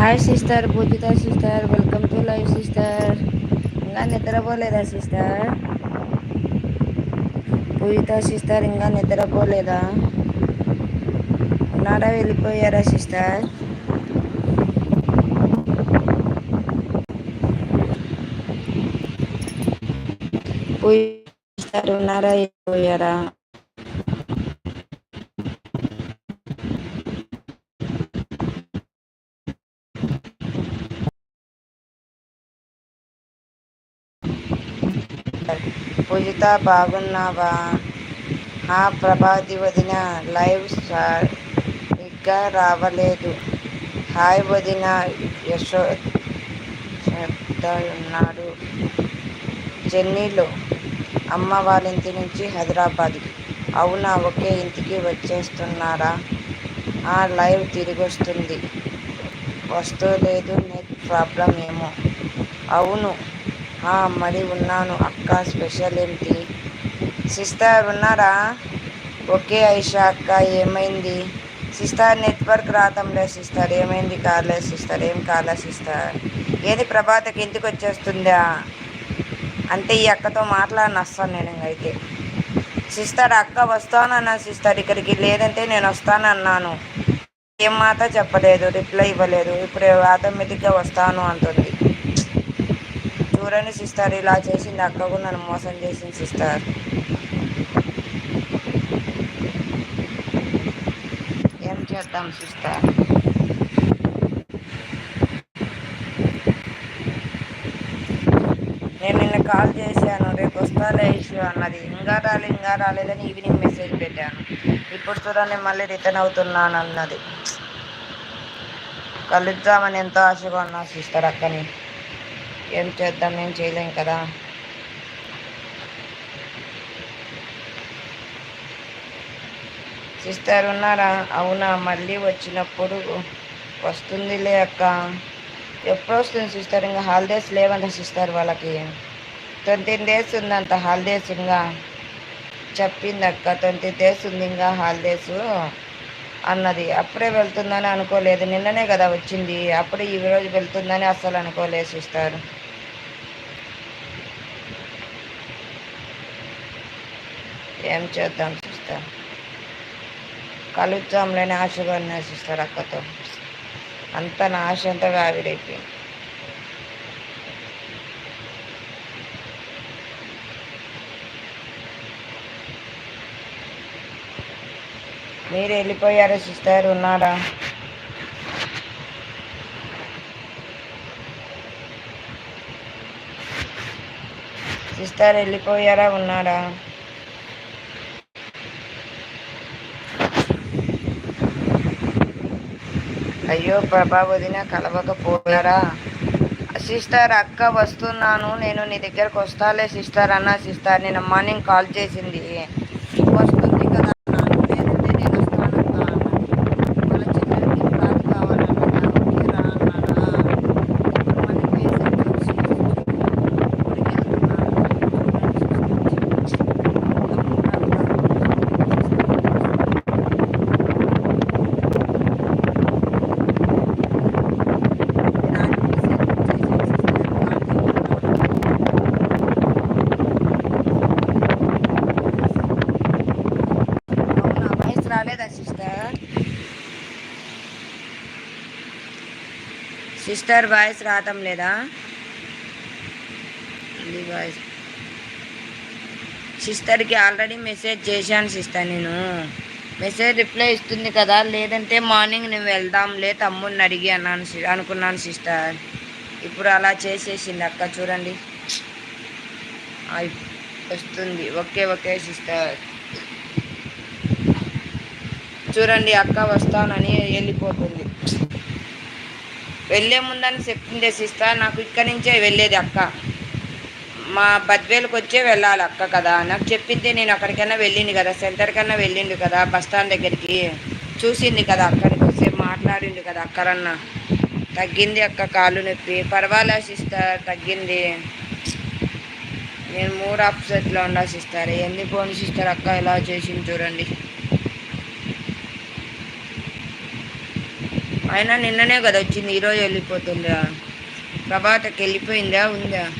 Hi sister Pujitha sister welcome to live sister ఇంకా నిద్రపోలేదా sister పూజిత sister ఇంకా నిద్రపోలేదా ఉన్నారా వెళ్ళిపోయారా సిస్టర్ పూజిస్తారు ఉన్నారా వెళ్ళిపోయారా అంతా బాగున్నావా? ఆ ప్రభాతి వదిన లైవ్ సరిగ్గా రావలేదు. హాయ్ వదిన యశో ఉన్నాడు జర్నీలో అమ్మ వాళ్ళ ఇంటి నుంచి హైదరాబాద్కి. అవునా ఒకే ఇంటికి వచ్చేస్తున్నారా? ఆ లైవ్ తిరిగి వస్తుంది వస్తలేదు నెట్ ప్రాబ్లం ఏమో. అవును మరి ఉన్నాను అక్క స్పెషల్ ఏంటి? సిస్టర్ ఉన్నారా? ఓకే ఐషా అక్క ఏమైంది? సిస్టర్ నెట్వర్క్ రావటంలే సిస్టర్ ఏమైంది కాలే సిస్టర్ ఏం కాలే సిస్టర్? ఏది ప్రభాతకి ఇంటికి వచ్చేస్తుందా? అంటే ఈ అక్కతో మాట్లాడిన వస్తాను నేను అయితే. సిస్టర్ అక్క వస్తానన్నా సిస్టర్ ఇక్కడికి లేదంటే నేను వస్తానన్నాను. ఏం మాట చెప్పలేదు రిప్లై ఇవ్వలేదు ఇప్పుడు ఆటోమేటిక్గా వస్తాను అంటుంది. చూడండి సిస్టర్ ఇలా చేసింది అక్క కూడా నన్ను మోసం చేసింది సిస్టర్. ఏం చేద్దాం సిస్టర్? నేను నిన్న కాల్ చేశాను రేపు వస్తాలే ఇష్యూ అన్నది. ఇంకా రాలే ఇంకా రాలేదని ఈవినింగ్ మెసేజ్ పెట్టాను. ఇప్పుడు చూడండి మళ్ళీ రిటర్న్ అవుతున్నాను అన్నది కలుద్దామని ఎంతో ఆశగా ఉన్నా సిస్టర్ అక్కని. ఏం చేద్దాం ఏం చేయలేం కదా. సిస్టర్ ఉన్నారా? అవునా మళ్ళీ వచ్చినప్పుడు వస్తుందిలే అక్క. ఎప్పుడు వస్తుంది సిస్టర్? ఇంకా హాలిడేస్ లేవంట సిస్టర్ వాళ్ళకి. ట్వంటీ డేస్ ఉందంట హాలిడేస్ ఇంకా. చెప్పింది అక్క ట్వంటీ డేస్ ఉంది ఇంకా హాలిడేస్ అన్నది. అప్పుడే వెళ్తుందని అనుకోలేదు. నిన్ననే కదా వచ్చింది. అప్పుడే ఈ రోజు వెళ్తుందని అస్సలు అనుకోలేదు సిస్టర్. ఏం చేద్దాం సిస్టర్? కలుద్దాంలేని ఆశగా ఉన్నా సిస్టర్ అక్కతో. అంత నా ఆశ అంతా ఆవిరైపోయింది మీరు వెళ్ళిపోయారా సిస్టర్? ఉన్నారా? సిస్టర్ వెళ్ళిపోయారా? ఉన్నారా? అయ్యో ప్రభా వదిన కలవకపోయారా సిస్టర్ అక్క వస్తున్నాను నేను నీ దగ్గరకు వస్తాలే సిస్టర్ అన్న సిస్టర్ నేను మార్నింగ్ కాల్ చేసింది. సిస్టర్ వాయిస్ రావటం లేదా? వాయిస్. సిస్టర్కి ఆల్రెడీ మెసేజ్ చేశాను సిస్టర్ నేను. మెసేజ్ రిప్లై ఇస్తుంది కదా లేదంటే మార్నింగ్ నేను వెళ్దాంలే తమ్ముడిని అడిగి అన్నాను అనుకున్నాను సిస్టర్. ఇప్పుడు అలా చేసేసింది అక్క చూడండి. వస్తుంది. Okay okay sister. చూడండి అక్క వస్తానని వెళ్ళిపోతుంది. వెళ్ళే ముందని చెప్పిందే సిస్తా నాకు ఇక్కడి నుంచే వెళ్ళేది అక్క. మా బద్వేలకు వచ్చే వెళ్ళాలి అక్క కదా. నాకు చెప్పింది నేను అక్కడికైనా వెళ్ళింది కదా. సెంటర్ కన్నా వెళ్ళిండు కదా. బస్ స్టాండ్ దగ్గరికి. చూసింది కదా అక్కడికి వస్తే మాట్లాడింది కదా అక్కడన్న తగ్గింది అక్క కాళ్ళు నొప్పి. పర్వాలే సిస్టర్ తగ్గింది. నేను మూడు అప్సెట్లో ఉండా సిస్టర్. ఎన్ని పోను సిస్టర్ అక్క? ఎలా చేసింది చూడండి. అయినా నిన్ననే కదా వచ్చింది ఈరోజు వెళ్ళిపోతుందా? ప్రభాతకి వెళ్ళిపోయిందా ఉందా?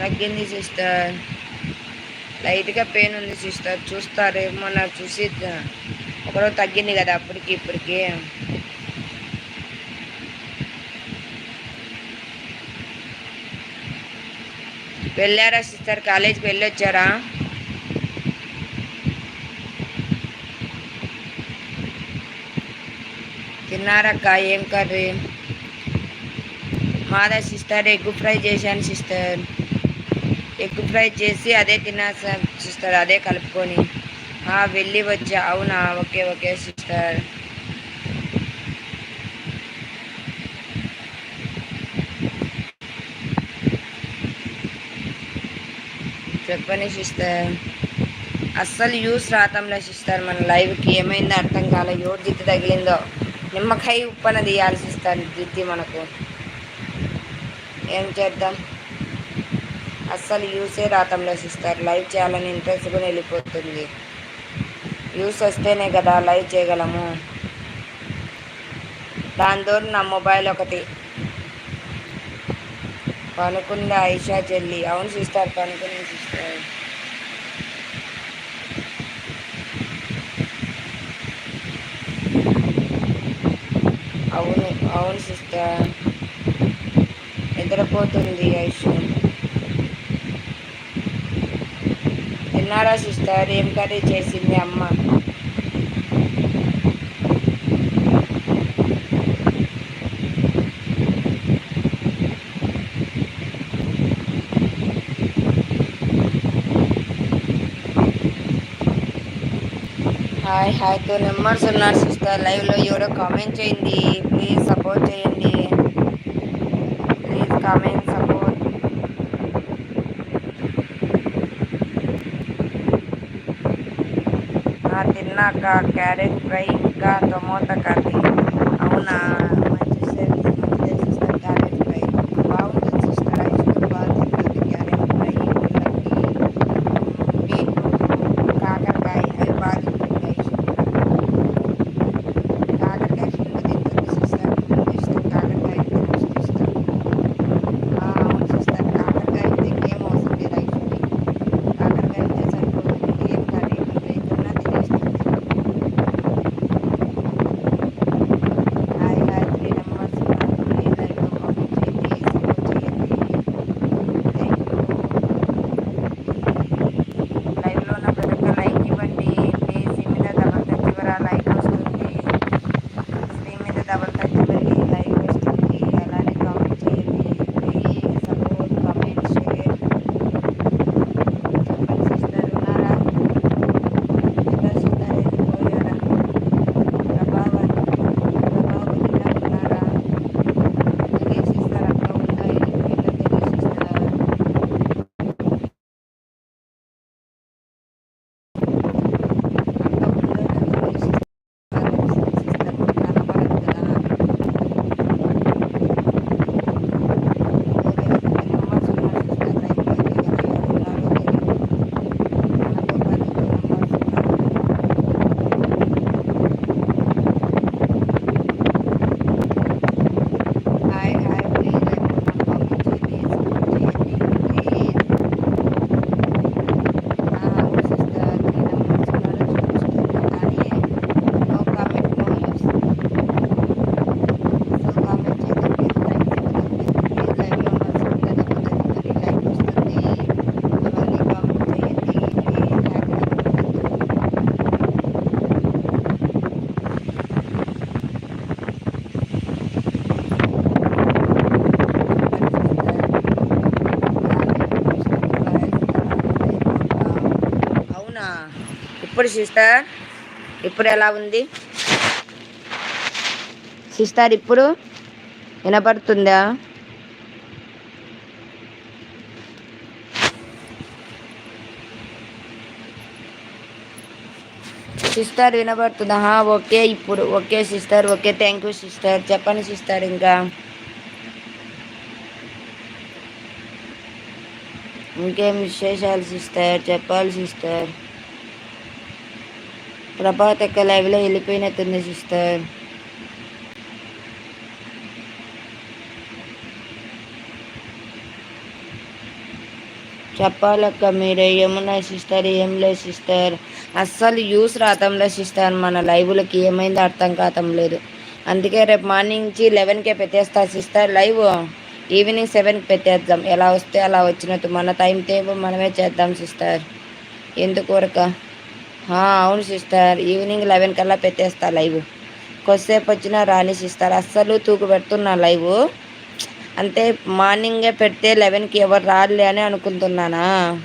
తగ్గింది సిస్టర్. లైట్గా పెయిన్ ఉంది సిస్టర్. చూస్తారేమో నాకు చూసి ఒకరోజు తగ్గింది కదా అప్పటికి ఇప్పటికి. వెళ్ళారా సిస్టర్? కాలేజీకి వెళ్ళొచ్చారా? తిన్నారక్క ఏం కర్రీ? మాదా సిస్టర్ ఎగ్ ఫ్రై చేశాను సిస్టర్. ఎగ్ ఫ్రై చేసి అదే తిన్నా సిస్టర్ అదే కలుపుకొని. వెళ్ళి వచ్చా. అవునా? Okay okay sister. చెప్పని సిస్టర్. అస్సలు యూస్ రాతంలే సిస్టర్ మన లైవ్కి. ఏమైందో అర్థం కాలే. ఎవరు జిత్తు తగిలిందో? నిమ్మకాయ ఉప్పన తీయాల్సి ఇస్తారు దిద్ది మనకు. ఏం చేద్దాం? అస్సలు యూసే రాతంలో ఇస్తారు లైవ్ చేయాలని ఇంట్రెస్ట్ కూడా వెళ్ళిపోతుంది. యూస్ వస్తేనే కదా లైవ్ చేయగలము. దాంతో నా మొబైల్ ఒకటి. పనుకుంది ఐషా చెల్లి. అవును సిస్టర్ పనుకుని సిస్టర్. అవును సిస్టర్. నిద్రపోతుంది ఐషు తిన్నారా సిస్టర్? ఏం కర్రీ చేసింది అమ్మ? Hi hi. టూ నెంబర్స్ ఉన్నారు సిస్టర్. లైవ్లో ఎవరో కామెంట్ చేయండి. ప్లీజ్ సపోర్ట్ చేయండి. ప్లీజ్ కామెంట్ సపోర్ట్ తిన్నాక క్యారెట్ ఫ్రై ఇంకా టమోటా కర్రీ. ఇప్పుడు సిస్టర్ ఇప్పుడు ఎలా ఉంది? సిస్టర్ ఇప్పుడు వినపడుతుందా? సిస్టర్ వినబడుతుందా ఓకే ఇప్పుడు okay sister okay thank you sister. చెప్పండి సిస్టర్ ఇంకా. ఇంకేం విశేషాలు సిస్టర్? చెప్పాలి సిస్టర్. ప్రభాత్ ఎక్క లైవ్లో వెళ్ళిపోయినట్టుంది సిస్టర్. చెప్పాలక్క మీరే ఏమున్నా సిస్టర్ ఏం లేదు సిస్టర్. అస్సలు యూస్ రావటంలో సిస్టర్ మన లైవ్లకి ఏమైందో అర్థం కావటం లేదు. అందుకే రేపు మార్నింగ్ నుంచి లెవెన్కే పెట్టేస్తా సిస్టర్ లైవ్. ఈవినింగ్ సెవెన్కి పెట్టేద్దాం. ఎలా వస్తే అలా వచ్చినట్టు మన టైం టేబుల్ మనమే చేద్దాం సిస్టర్. ఎందుకు వరక అవును సిస్టర్. ఈవినింగ్ లెవెన్ కల్లా పెట్టేస్తా లైవ్. కొద్దిసేపు వచ్చినా రాని సిస్టర్. అస్సలు తూకు పెడుతున్నా లైవ్. అంటే మార్నింగే పెడితే లెవెన్కి ఎవరు రాలే అని అనుకుంటున్నానా?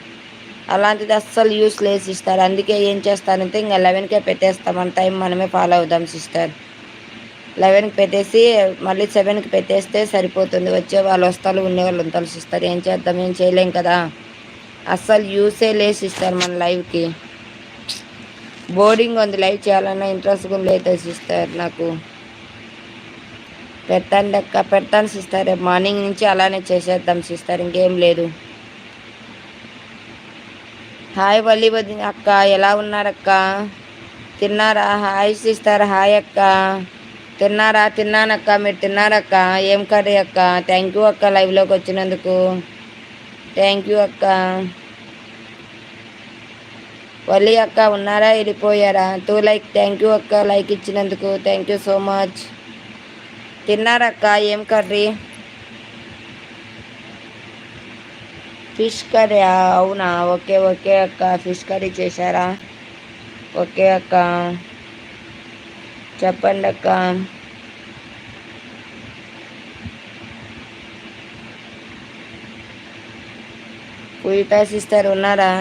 అలాంటిది అస్సలు యూస్ లేదు సిస్టర్. అందుకే ఏం చేస్తానంటే ఇంకా లెవెన్కే పెట్టేస్తాం. మన టైం మనమే ఫాలో అవుదాం సిస్టర్. లెవెన్కి పెట్టేసి మళ్ళీ సెవెన్కి పెట్టేస్తే సరిపోతుంది. వచ్చే వాళ్ళు వస్తారు ఉండేవాళ్ళు ఉంటారు సిస్టర్. ఏం చేద్దాం? ఏం చేయలేం కదా? అస్సలు యూసే లేదు సిస్టర్ మన లైవ్కి. బోర్డింగ్ ఉంది లైవ్ చేయాలన్న ఇంట్రెస్ట్ కూడా లేదు సిస్టర్ నాకు. పెట్టండి అక్క పెడతాను సిస్టర్ మార్నింగ్ నుంచి అలానే చేసేద్దాం సిస్టర్ ఇంకేం లేదు. హాయ్ వల్లి వదిన అక్క ఎలా ఉన్నారక్క తిన్నారా? హాయ్ సిస్టర్ హాయ్ అక్క. తిన్నారా? తిన్నానక్క మీరు తిన్నారక్క ఏం కర్రీ అక్క? థ్యాంక్ యూ అక్క లైవ్లోకి వచ్చినందుకు. థ్యాంక్ యూ అక్క. వల్లి అక్క ఉన్నారా? వెళ్ళిపోయారా? టూ లైక్ థ్యాంక్ యూ అక్క. లైక్ ఇచ్చినందుకు థ్యాంక్ యూ సో మచ్ తిన్నారక్క ఏం కర్రీ? Fish curry. అవునా? ఓకే ఓకే అక్క. ఫిష్ కర్రీ చేశారా? ఓకే అక్క. చెప్పండి అక్క. కుయిటా సిస్టర్ ఉన్నారా?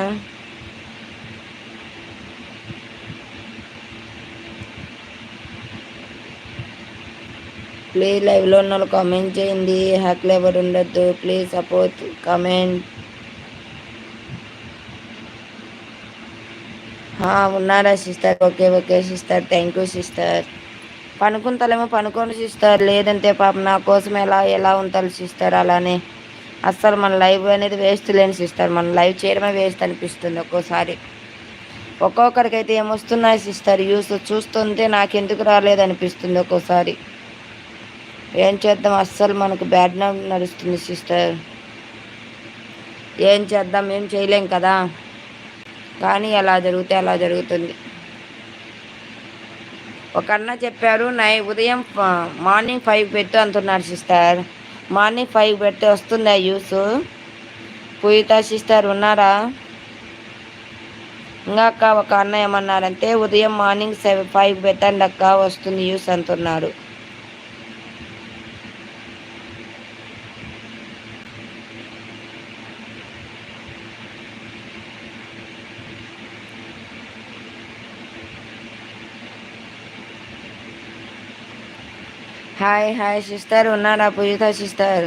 ప్లీజ్ లైవ్లో ఉన్న వాళ్ళు కామెంట్ చేయండి హ్యాక్లు ఎవరు ఉండొద్దు. ప్లీజ్ సపోర్ట్ కామెంట్ ఉన్నారా sister okay okay sister thank you sister పనుకుంటాలేమో పనుకోండి సిస్టర్ లేదంటే పాప నా కోసం ఎలా ఎలా ఉంటారు సిస్టర్ అలానే అస్సలు మన లైవ్ అనేది వేస్ట్ లేని సిస్టర్ మన లైవ్ చేయడమే వేస్ట్ అనిపిస్తుంది ఒక్కోసారి. ఒక్కొక్కరికైతే ఏమొస్తున్నాయి సిస్టర్ యూస్ చూస్తుంటే నాకు ఎందుకు రాలేదు అనిపిస్తుంది ఒక్కోసారి. ఏం చేద్దాం? అస్సలు మనకు బ్యాడ్ నడుస్తుంది సిస్టర్ ఏం చేద్దాం? ఏం చేయలేం కదా? కానీ అలా జరిగితే అలా జరుగుతుంది. ఒక అన్న చెప్పారు నై ఉదయం మార్నింగ్ ఫైవ్ పెట్టు అంటున్నారు సిస్టర్ మార్నింగ్ ఫైవ్ పెడితే వస్తుందా యూస్. పూజిత సిస్టర్ ఉన్నారా? ఇంకా అక్క ఒక అన్న ఏమన్నారంటే ఉదయం మార్నింగ్ సెవెన్ ఫైవ్ పెట్టండి అక్క వస్తుంది యూస్ అంటున్నారు. హాయ్ హాయ్ సిస్టర్ ఉన్నారా పూజిత సిస్టర్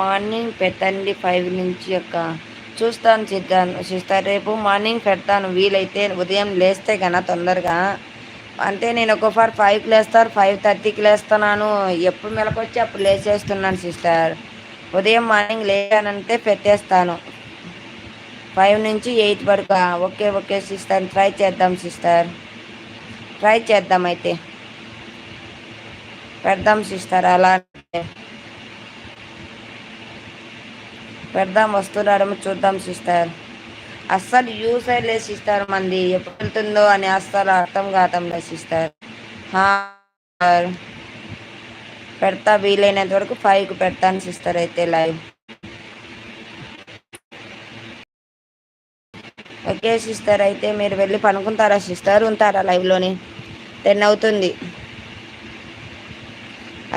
మార్నింగ్ పెట్టండి ఫైవ్ నుంచి యొక్క చూస్తాను సిద్ధాను సిస్టర్. రేపు మార్నింగ్ పెడతాను. వీలైతే ఉదయం లేస్తే కన్నా తొందరగా. అంటే నేను ఒకసారి ఫైవ్కి లేస్తారు ఫైవ్ థర్టీకి లేస్తున్నాను. ఎప్పుడు మెలకొచ్చి అప్పుడు లేచేస్తున్నాను సిస్టర్. ఉదయం మార్నింగ్ లేచానంటే పెట్టేస్తాను. ఫైవ్ నుంచి ఎయిట్ వరకు. ఓకే ఓకే సిస్టర్ ట్రై చేద్దాం సిస్టర్ ట్రై చేద్దాం అయితే. పెడదాం సిస్టర్ అలా పెడదాం వస్తున్నారేమో చూద్దాం సిస్టర్ అస్సలు యూస్ అయ్యలేదు సిస్టర్ మంది. ఎప్పుడు వెళ్తుందో అని అస్సలు అర్థం కావటం లేదు సిస్టర్ పెడతా వీలైనంత వరకు ఫైవ్కి పెడతాను సిస్టర్ అయితే లైవ్ ఓకే సిస్టర్. అయితే మీరు వెళ్ళి పనుకుంటారా సిస్టర్? ఉంటారా లైవ్లోని? టెన్ అవుతుంది.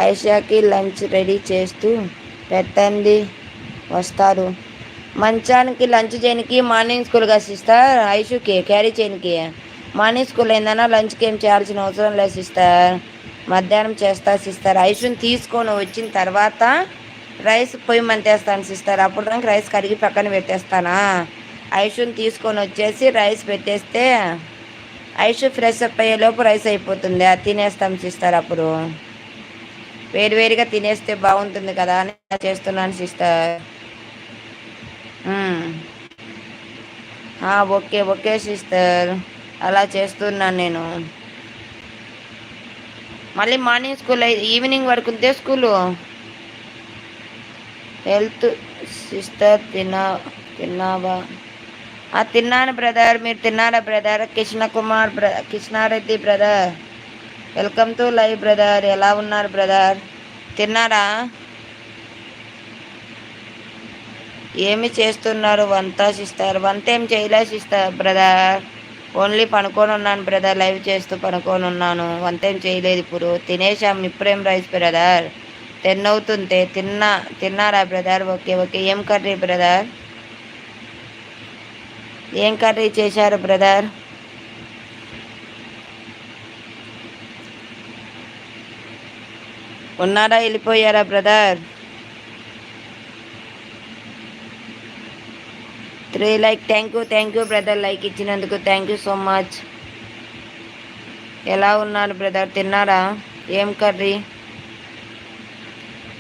ఐషాకి లంచ్ రెడీ చేస్తూ పెట్టండి వస్తారు. మంచానికి లంచ్ చేయనికి మార్నింగ్ స్కూల్ కదా సిస్టర్? ఐషుకి క్యారీ చేయనికి. మార్నింగ్ స్కూల్ ఏందన్నా లంచ్కి ఏం చేయాల్సిన అవసరం లేదు సిస్టర్. మధ్యాహ్నం చేస్తా సిస్టర్. ఐషుని తీసుకొని వచ్చిన తర్వాత రైస్ పొయ్యి మంతేస్తాను సిస్టర్. అప్పుడు దానికి రైస్ కడిగి పక్కన పెట్టేస్తానా? ఐషుని తీసుకొని వచ్చేసి రైస్ పెట్టేస్తే ఐషు ఫ్రెష్ అప్ అయ్యేలోపు రైస్ అయిపోతుంది. అది తినేస్తాం సిస్టర్ అప్పుడు. వేరువేరుగా తినేస్తే బాగుంటుంది కదా అని చేస్తున్నాను సిస్టర్. Okay okay sister. అలా చేస్తున్నాను నేను. మళ్ళీ మార్నింగ్ స్కూల్ ఈవినింగ్ వరకు ఉంటే స్కూలు? హెల్త్ సిస్టర్ తిన్నా తిన్నావా? తిన్నాను బ్రదర్. మీరు తిన్నారా బ్రదర్? కృష్ణ కుమార్ బ్ర Krishna Reddy brother. Welcome to live brother. ఎలా ఉన్నారు బ్రదర్? తిన్నారా? ఏమి చేస్తున్నారు? వంట సిస్టర్. వంట ఏం చేయలే సిస్టర్ బ్రదర్. ఓన్లీ పనుకొని ఉన్నాను బ్రదర్. లైవ్ చేస్తూ పనుకొని ఉన్నాను. వంట ఏం చేయలేదు ఇప్పుడు. తినేసాం ఇప్పుడేం రైస్ బ్రదర్? టెన్ అవుతుంది తిన్నా తిన్నారా బ్రదర్? Okay okay. ఏం కర్రీ బ్రదర్? ఏం కర్రీ చేశారు బ్రదర్? ఉన్నారా వెళ్ళిపోయారా brother? Three like thank you thank you brother like ఇచ్చినందుకు థ్యాంక్ యూ సో మచ్. ఎలా ఉన్నారు బ్రదర్? తిన్నారా? ఏం కర్రీ?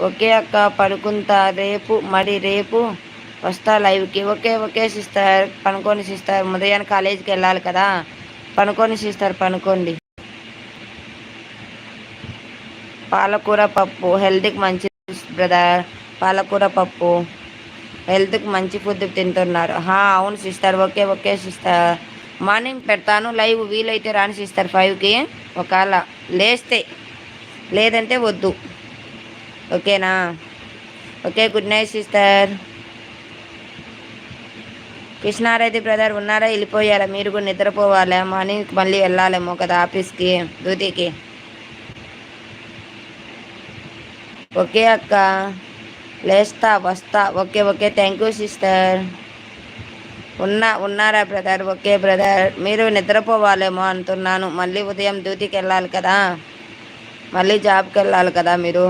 ఓకే అక్క పడుకుంటా రేపు మరి రేపు వస్తా లైవ్కి. Okay okay sister. పనుకోండి సిస్టర్. ఉదయాన్ని కాలేజీకి వెళ్ళాలి కదా. పనుకోండి సిస్టర్ పనుకోండి. పాలకూర పప్పు. హెల్త్కి మంచి బ్రదర్. పాలకూర పప్పు. హెల్త్కి మంచి ఫుడ్ తింటున్నారు. అవును sister. Okay okay sister. Morning పెడతాను లైవ్. వీలైతే రాని సిస్టర్ ఫైవ్కి. ఒకవేళ లేస్తే లేదంటే వద్దు. ఓకేనా? Okay good night sister. Krishna Reddy brother ఉన్నారా? వెళ్ళిపోయారా? మీరు కూడా నిద్రపోవాలా? మార్నింగ్ మళ్ళీ వెళ్ళాలేమో కదా ఆఫీస్కి డ్యూటీకి. ఓకే అక్క. లేస్తా వస్తా. Okay okay. Thank you sister ఉన్నా ఉన్నారా బ్రదర్? Okay brother. మీరు నిద్రపోవాలేమో అంటున్నాను. మళ్ళీ ఉదయం డ్యూటీకి వెళ్ళాలి కదా? మళ్ళీ జాబ్కి వెళ్ళాలి కదా మీరు?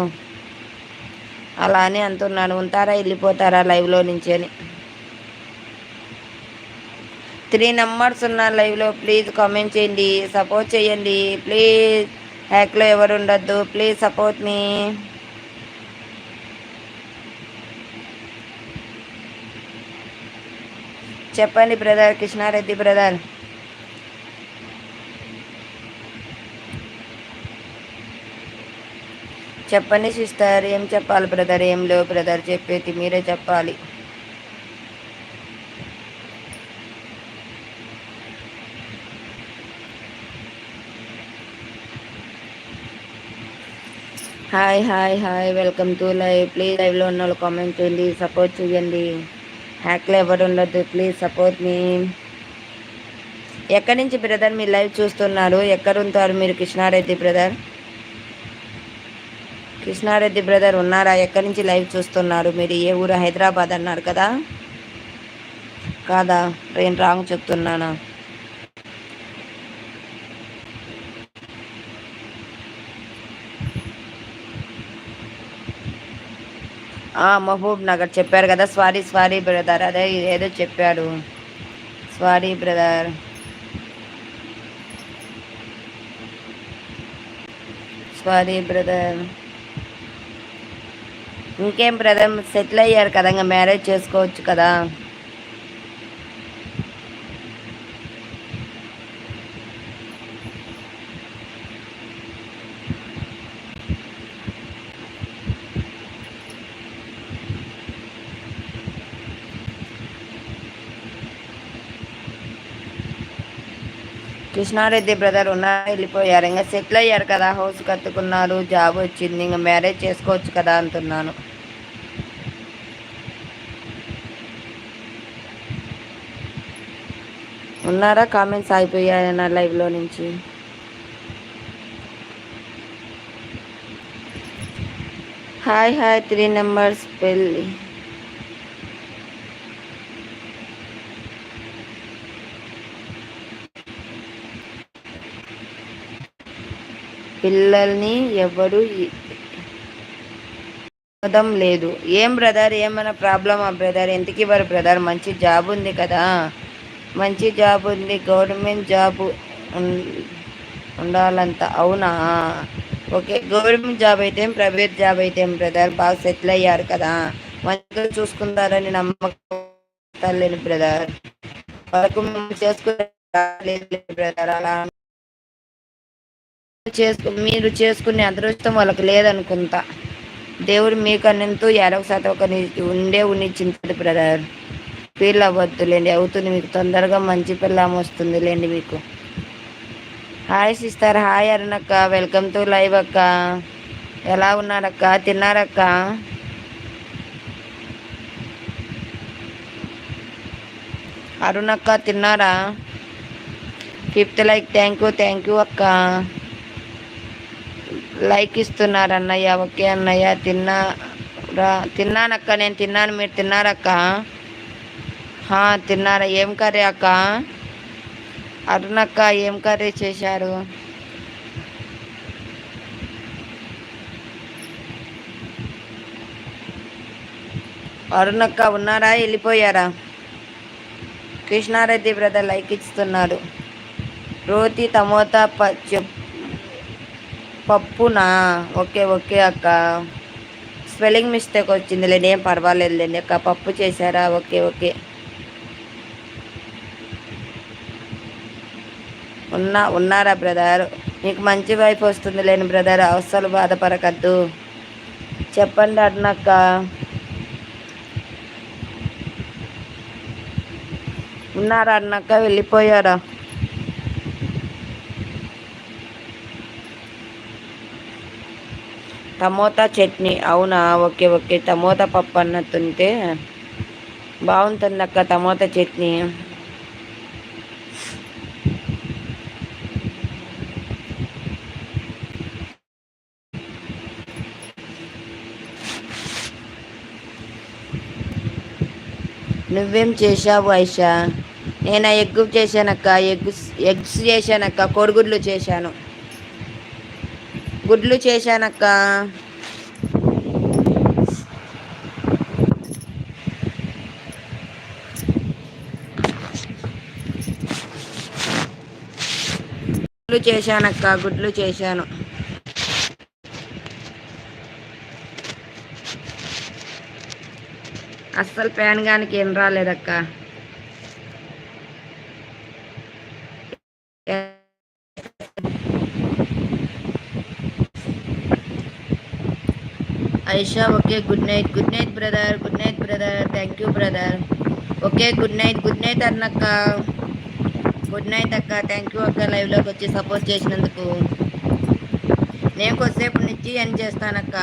అలా అని అంటున్నాను. ఉంటారా? వెళ్ళిపోతారా? లైవ్లో నుంచి అని. త్రీ నెంబర్స్ ఉన్న లైవ్లో ప్లీజ్ కామెంట్ చేయండి సపోర్ట్ చేయండి. ప్లీజ్ హ్యాక్లో ఎవరు ఉండొద్దు ప్లీజ్ సపోర్ట్ మీ. చెప్పండి బ్రదర్ కృష్ణారెడ్డి బ్రదర్. చెప్పండి సిస్టర్ ఏం చెప్పాలి బ్రదర్? ఏం లేవు బ్రదర్ చెప్పేది మీరే చెప్పాలి. Hi hi hi. Welcome to live. Please లైవ్లో ఉన్న వాళ్ళు కామెంట్ చేయండి సపోర్ట్ చేయండి. హ్యాక్లో ఎవరు ఉండొద్దు ప్లీజ్ సపోర్ట్ మీ. ఎక్కడి నుంచి బ్రదర్ మీరు లైవ్ చూస్తున్నారు? ఎక్కడుంటారు మీరు కృష్ణారెడ్డి బ్రదర్? కృష్ణారెడ్డి బ్రదర్ ఉన్నారా? ఎక్కడి నుంచి లైవ్ చూస్తున్నారు? మీరు ఏ ఊరు? హైదరాబాద్ అన్నారు కదా? కాదా? నేను రాంగ్ చెప్తున్నానా? మహబూబ్ నగర్ చెప్పారు కదా స్వారీ స్వారీ బ్రదర్ అదే ఏదో చెప్పాడు. Sorry brother. Sorry brother. ఇంకేం బ్రదర్ సెటిల్ అయ్యారు కదా ఇంకా మ్యారేజ్ చేసుకోవచ్చు కదా. కృష్ణారెడ్డి బ్రదర్ ఉన్నా వెళ్ళిపోయారు. ఇంకా సెటిల్ అయ్యారు కదా హౌస్ కట్టుకున్నారు జాబ్ వచ్చింది ఇంకా మ్యారేజ్ చేసుకోవచ్చు కదా అంటున్నాను. ఉన్నారా? కామెంట్స్ అయిపోయాయన్నా లైవ్లో నుంచి? హాయ్ హాయ్ త్రీ నెంబర్స్ పెళ్ళి. పిల్లల్ని ఎవరు ఇవ్వడం లేదు. ఏం బ్రదర్? ఏమైనా ప్రాబ్లమా బ్రదర్? ఎందుకు ఇవ్వరు బ్రదర్? మంచి జాబ్ ఉంది కదా. మంచి జాబ్ ఉంది. గవర్నమెంట్ జాబ్ ఉండాలంత అవునా? ఓకే గవర్నమెంట్ జాబ్ అయితే ఏం, ప్రైవేట్ జాబ్ అయితే ఏం బ్రదర్? బాగా సెటిల్ అయ్యారు కదా. మంచిగా చూసుకుంటారని నమ్మకం లేని బ్రదర్. వాళ్ళకు మేము చేసుకునే లేదు బ్రదర్. అలా చేసుకు మీరు చేసుకునే అదృష్టం వాళ్ళకి లేదనుకుంటా. దేవుడు మీకు అన్నంతో ఎరవ శాతం ఒక ఉండే ఉనిచ్చింది బ్రదర్. ఫీల్ అవ్వద్దులేండి అవుతుంది మీకు తొందరగా మంచి పిల్లం వస్తుంది లేండి మీకు. హాయ్ సిస్టర్ హాయ్ అరుణక్క వెల్కమ్ టు లైవ్ అక్క. ఎలా ఉన్నారక్క? తిన్నారక్క? అరుణక్క తిన్నారా? Fifth like thank you thank you అక్క. లైక్ ఇస్తున్నారు అన్నయ్య ఓకే అన్నయ్య తిన్నారా తిన్నానక్క నేను తిన్నాను మీరు తిన్నారక్క? తిన్నారా? ఏం కర్రీ అక్క? అరుణక్క ఏం కర్రీ చేశారు? అరుణక్క ఉన్నారా? వెళ్ళిపోయారా? కృష్ణారెడ్డి బ్రదర్ లైక్ ఇస్తున్నారు. రోతి టమోటా పచ్చి పప్పునా? ఓకే ఓకే అక్క. స్పెల్లింగ్ మిస్టేక్ వచ్చింది లేండి ఏం పర్వాలేదులేండి అక్క. పప్పు చేశారా? Okay okay. ఉన్నా ఉన్నారా బ్రదర్? మీకు మంచి వైఫ్ వస్తుంది లేని బ్రదర్ అవసరం బాధపడకద్దు. చెప్పండి అన్నక్క ఉన్నారా అన్నక్క వెళ్ళిపోయారా? టమోటా చట్నీ. అవునా? Okay okay. టమోటా పప్పు అన్నట్టుంటే బాగుంటుంది అక్క టమోటా చట్నీ. నువ్వేం చేశావు ఐషా? నేను ఎగ్ చేశానక్క. ఎగ్స్ ఎగ్స్ చేశానక్క. కోడిగుడ్లు చేశాను. గుడ్లు చేశానక్క. గుడ్లు చేశానక్క గుడ్లు చేశాను. అస్సలు ప్యాన్ గానికి ఏం రాలేదక్క. Aisha okay good night good night brother good night brother thank you brother. Okay good night good night అన్నక్క. Good night అక్క థ్యాంక్ యూ అక్క లైవ్లోకి వచ్చి సపోర్ట్ చేసినందుకు. నేను కొద్దిసేపు నుంచి ఎండ్ చేస్తానక్క?